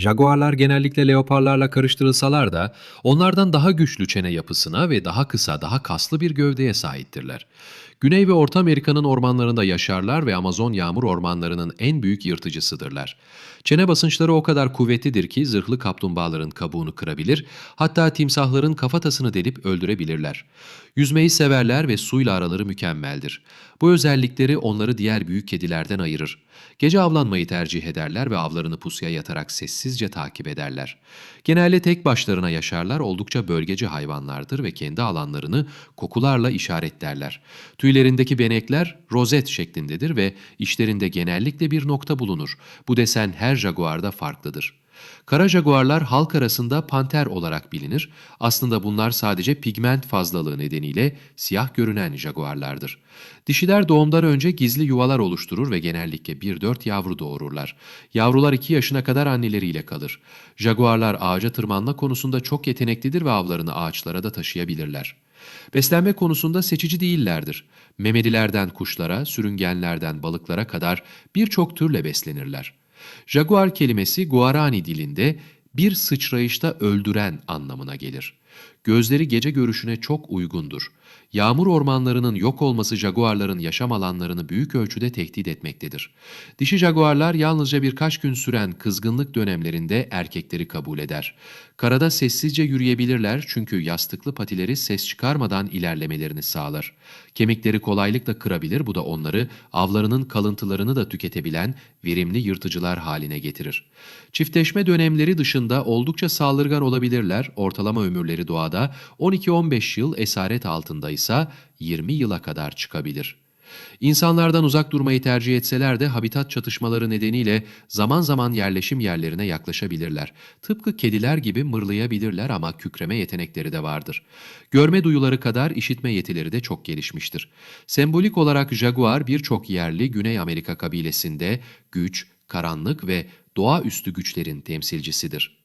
Jaguarlar genellikle leoparlarla karıştırılsalar da onlardan daha güçlü çene yapısına ve daha kısa, daha kaslı bir gövdeye sahiptirler. Güney ve Orta Amerika'nın ormanlarında yaşarlar ve Amazon yağmur ormanlarının en büyük yırtıcısıdırlar. Çene basınçları o kadar kuvvetlidir ki zırhlı kaplumbağaların kabuğunu kırabilir, hatta timsahların kafatasını delip öldürebilirler. Yüzmeyi severler ve suyla araları mükemmeldir. Bu özellikleri onları diğer büyük kedilerden ayırır. Gece avlanmayı tercih ederler ve avlarını pusuya yatarak sessizce takip ederler. Genelde tek başlarına yaşarlar, oldukça bölgeci hayvanlardır ve kendi alanlarını kokularla işaretlerler. Tüylerindeki benekler rozet şeklindedir ve içlerinde genellikle bir nokta bulunur. Bu desen her jaguarda farklıdır. Kara jaguarlar halk arasında panter olarak bilinir. Aslında bunlar sadece pigment fazlalığı nedeniyle siyah görünen jaguarlardır. Dişiler doğumdan önce gizli yuvalar oluşturur ve genellikle 1-4 yavru doğururlar. Yavrular 2 yaşına kadar anneleriyle kalır. Jaguarlar ağaca tırmanma konusunda çok yeteneklidir ve avlarını ağaçlara da taşıyabilirler. Beslenme konusunda seçici değillerdir. Memelilerden kuşlara, sürüngenlerden balıklara kadar birçok türle beslenirler. Jaguar kelimesi Guarani dilinde bir sıçrayışta öldüren anlamına gelir. Gözleri gece görüşüne çok uygundur. Yağmur ormanlarının yok olması jaguarların yaşam alanlarını büyük ölçüde tehdit etmektedir. Dişi jaguarlar yalnızca birkaç gün süren kızgınlık dönemlerinde erkekleri kabul eder. Karada sessizce yürüyebilirler çünkü yastıklı patileri ses çıkarmadan ilerlemelerini sağlar. Kemikleri kolaylıkla kırabilir bu da onları avlarının kalıntılarını da tüketebilen verimli yırtıcılar haline getirir. Çiftleşme dönemleri dışında oldukça saldırgan olabilirler. Ortalama ömürleri doğada 12-15 yıl esaret altında ise 20 yıla kadar çıkabilir. İnsanlardan uzak durmayı tercih etseler de habitat çatışmaları nedeniyle zaman zaman yerleşim yerlerine yaklaşabilirler. Tıpkı kediler gibi mırlayabilirler ama kükreme yetenekleri de vardır. Görme duyuları kadar işitme yetileri de çok gelişmiştir. Sembolik olarak jaguar birçok yerli Güney Amerika kabilesinde güç, karanlık ve doğaüstü güçlerin temsilcisidir.